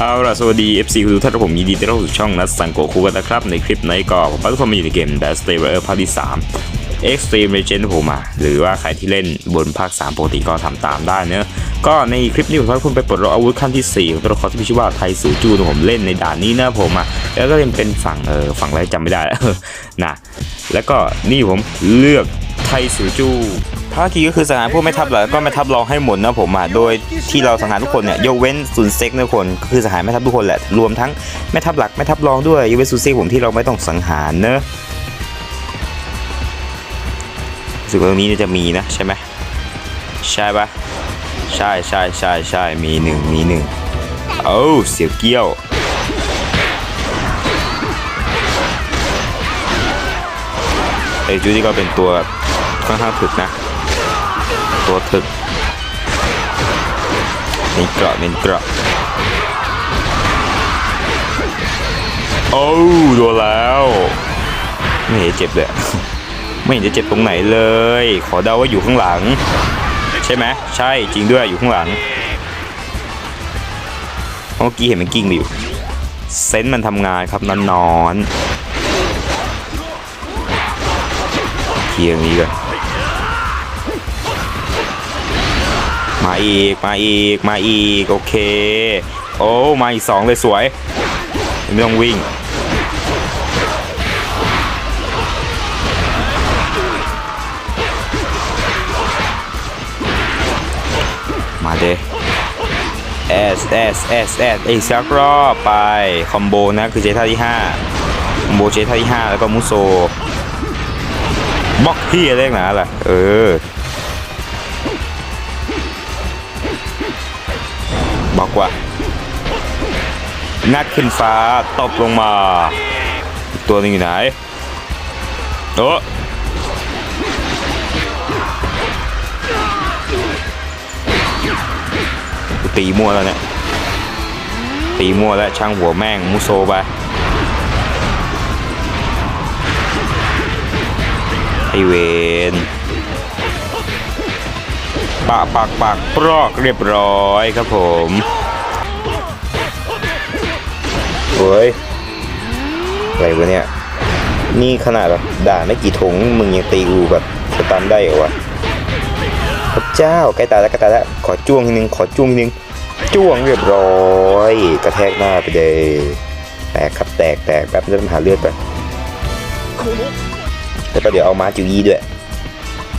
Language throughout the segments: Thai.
เอาล่ะสวัสดี FC ทุกท่านผมยินดีต้อนรับสู่ช่องนัทสังโกคุกันนะครับ ในคลิปไหนก็ผมพาทุกคนมาอยู่ในเกม Best Stay Player ภาคที่ 3 Extreme Legend ผมมาหรือว่าใครที่เล่นบนภาค 3 ปกติก็ทำตามได้เนอะก็ในคลิปนี้ผมพาทุกคนไปปลดล็อกอาวุธขั้นที่ 4 ของตัวละครที่มีชื่อว่าไทสูจูนะผมเล่นในด่านนี้นะผมอะแล้วก็ยังเป็นฝั่งเออฝั่งอะไรจำไม่ได้นะแล้วก็นี่ผมเลือกไทสูจู ภารกิจก็คือสังหารพวกแม่ทัพแล้วก็แม่ทัพรองให้หมดนะผมอะโดยที่เราสังหารทุกคนเนี่ยยกเว้นศูนเซ็กนะทุกคนคือสังหารแม่ทัพทุกคนแหละรวมทั้งแม่ทัพหลักแม่ทัพรองด้วยยกเว้นศูนเซ็กผมที่เราไม่ต้องสังหารเนอะรู้สึกว่าตรงนี้จะมีนะใช่ไหมใช่ปะใช่ใช่ใช่ใช่มีหนึ่งมีหนึ่งโอ้าเสียวเกี้ยวไอจูดี้ก็เป็นตัวค่อนข้างถึกนะ ตึกเน้นเกราะเน้นเกราะโอ้โดนแล้ว ไม่เห็นเจ็บเลยไม่เห็นจะเจ็บตรงไหนเลย ขอเดาว่าอยู่ข้างหลัง ใช่ไหมใช่จริงด้วยอยู่ข้างหลังเมื่อกี้เห็นมันกิ้งไปอยู่เซนส์มันทำงานครับนอนนอนๆเคียงนี้กัน มาอีก มาอีก มาอีก โอเค โอ้ มาอีกสองเลยสวย ไม่ต้องวิ่ง มาเด S S S S อีกสักรอบไป คอมโบนะคือเจท่าที่ 5 คอมโบเจท่าที่ 5 แล้วก็มุโซบล็อกที่เรียกนะล่ะ เออ กว่ะงัดขึ้นฟ้าตบลงมา ตัวนึงอยู่ไหนโอ้ตีมั่วแล้วเนี่ย ตีมั่วแล้วช่างหัวแม่งมุโซไปไอเวนปากปากปากปลอกเรียบร้อยครับผม เฮ้ยอะไรวะเนี่ย นี่ขนาดแบบด่าไม่กี่ถงมึงยังตีกูแบบสตันได้เหรอวะพระเจ้าใกล้ตายแล้วใกล้ตายแล้วขอจ้วงทีนึงขอจ้วงทีนึงจ้วงเรียบร้อย กระแทกหน้าไปเลยแตกครับแตกแตกแบบจะมาหาเลือดไปแล้วก็เดี๋ยวเอาม้าจิวยี่ด้วย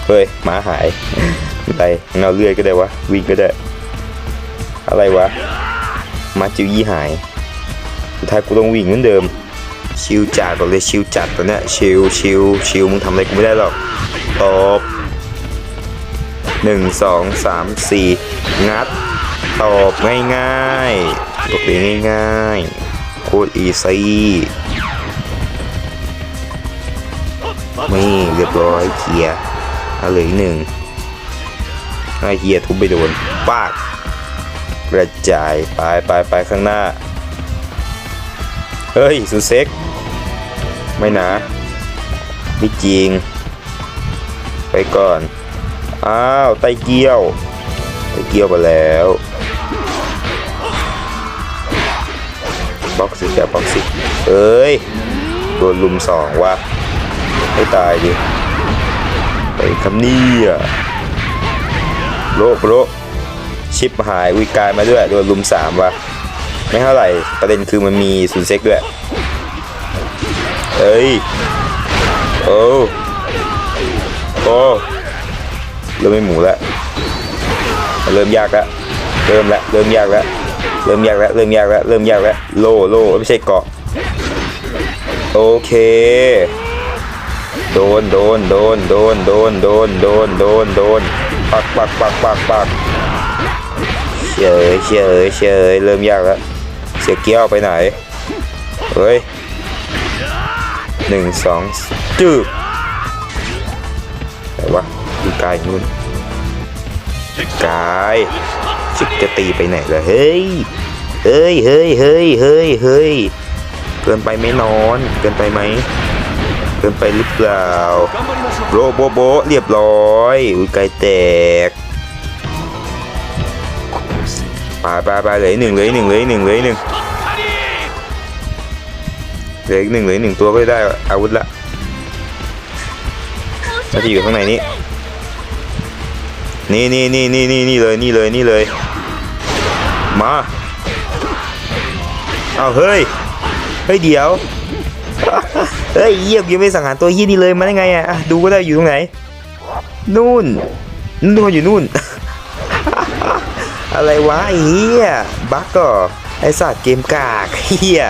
เฮ้ยม้าหายไม่เป็นไรเงาเลือดก็ได้วะวิ่งก็ได้ อะไรวะม้าจิวยี่หาย สุดท้ายกูต้องวิ่งเหมือนเดิม ชิวจัดบอกเลยชิวจัดตอนเนี้ยชิวชิวชิวมึงทำอะไรกูไม่ได้หรอกตบหนึ่งสองสามสี่งัดตบง่ายๆตบเลยง่ายๆโคตรอีซี่นี่เรียบร้อยเคียร์เอาเลืออีกหนึ่งไอเฮียทุบไปโดนปากกระจายไปไปไปข้างหน้า เฮ้ยสุเซ็ก ไม่นะไม่จริง ไปก่อน อ้าว ไตเกียว ไตเกียวไปแล้วบ็อกซิแต่บ็อกซิเอ้ย โดนลุมสองว่ะให้ตายดิไอ้คำนี้อะโลกโลชิปหายวิกายมาด้วย โดนลุมสามว่ะ ไม่เท่าไหร่ประเด็นคือมันมีศูนย์เซ็กด้วยเอ้ยโอ้โอ้เริ่มไม่หมูแล้วเริ่มยากแล้วเริ่มแล้วเริ่มยากแล้วเริ่มยากแล้วเริ่มยากแล้วเริ่มยากแล้วโลโลไม่ใช่เกาะโอเคโดนโดนโดนโดนโดนโดนโดนโดนโดนปักปักปักปักปักเฉยเฉยเฉยเริ่มยากแล้ว สียเกี้ยวไปไหน เฮ้ยหนึ่งสองจืบไหนวะดูกายนู่นกายชิกจะตีไปไหนล่ะเฮ้ย เฮ้ยเฮ้ยเฮ้ยเฮ้ยเฮ้ยเกินไปไหมนอน เกินไปไหม เกินไปหรือเปล่าโรโบโบเรียบร้อยอุ้ยไกลแตกไปไปไปเลืออกหนึ่งเลืออกหนึ่งเลืออกหนึ่งเลืออกหนึ่ง เหลืออีกหนึ่งเหลือหนึ่งตัวก็ได้อาวุธละมันจะอยู่ข้างในนี้ นี่นี่นี่นี่นี่นี่เลยนี่เลยนี่เลย มาเอาเฮ้ย เฮ้ยเดี๋ยว เฮ้ยเยี่ยมยังไม่สังหารตัวยี่นี่เลยมาได้ไงอะดูก็ได้อยู่ตรงไหน นู่นนู่นอยู่นู่น อะไรวะไอ้เฮียบั๊กก็ไอ้สัตว์เกมกากเฮีย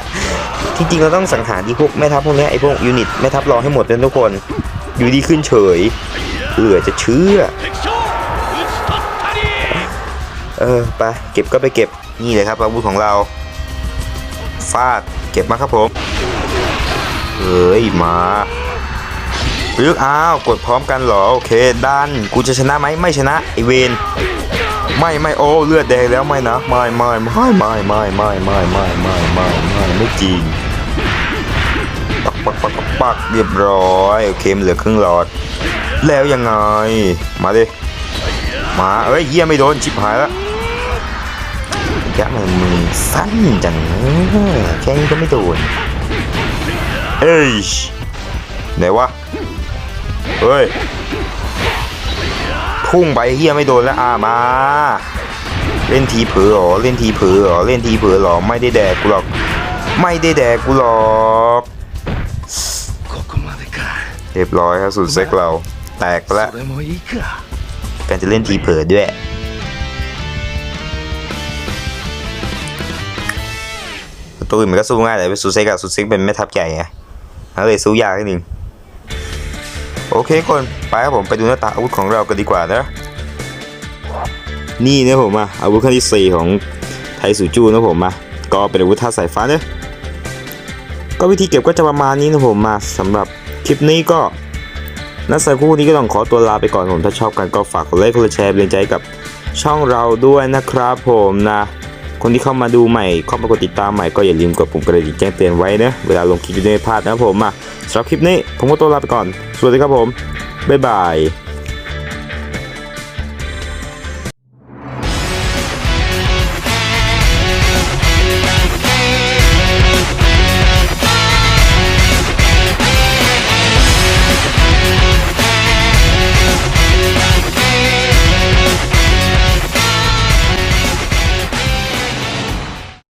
จริงๆเราต้องสังหารที่พวกแม่ทัพพวกนี้ไอพวกยูนิตแม่ทัพรองให้หมดเลยทุกคนอยู่ดีขึ้นเฉยเหลือจะเชื่อ เออไปเก็บก็ไปเก็บนี่เลยครับอาวุธของเราฟาดเก็บมาครับผมเฮ้ยมาเลือกอ้าวกดพร้อมกันเหรอโอเคดันกูจะชนะไหมไม่ชนะไอเวนไม่ไม่โอ้เลือดแดงแล้วไม่นะไม่ไม่ไม่ไม่ไม่ไม่ไม่ไม่ไม่ไม่ไม่ไม่จริง ปักปักปักเรียบร้อยโอเคเหลือครึ่งหลอด แล้วยังไง มาดิมาเอ้ยเยี่ยไม่โดนชิบหายแล้วแกมันมึงสั้นจังแค่นี้ก็ไม่โดนเอ้ยไหนวะเฮ้ยพุ่งไปเฮียไม่โดนแล้วอามา เล่นทีเผือหรอเล่นทีเผือหรอเล่นทีเผือหรอไม่ได้แดกกูหรอก ไม่ได้แดกกูหรอก เรียบร้อยครับสุดเซ็กเราแตกไปแล้วการจะเล่นทีเผลอด้วย ประตูอื่นมันก็สู้ง่ายแต่เป็สุดเซ็กอะสุดเซ็กเป็นแม่ทัพใหญ่ไงเลยสู้ยากนิดนึงโอเคคนไปครับผมไปดูหน้าตาอาวุธของเรากันดีกว่านะนี่นะผมอะอาวุธขั้นที่ 4 ของไทสุจูนะผมอะก็เป็นอาวุธท่าสายฟ้าเนะก็วิธีเก็บก็จะประมาณนี้นะผมมาสำหรับ คลิปนี้ก็นักสักคู่นี้ก็ต้องขอตัวลาไปก่อนผมถ้าชอบกันก็ฝากกดไลค์กดแชร์เป็นกำลังใจกับช่องเราด้วยนะครับผมนะ คนที่เข้ามาดูใหม่เข้ามากดติดตามใหม่ก็อย่าลืมกดปุ่มกระดิ่งแจ้งเตือนไว้นะเวลาลงคลิปจะได้ไม่พลาดนะผมอะสำหรับคลิปนี้ผมก็ตัวลาไปก่อน สวัสดีครับผมบ๊ายบาย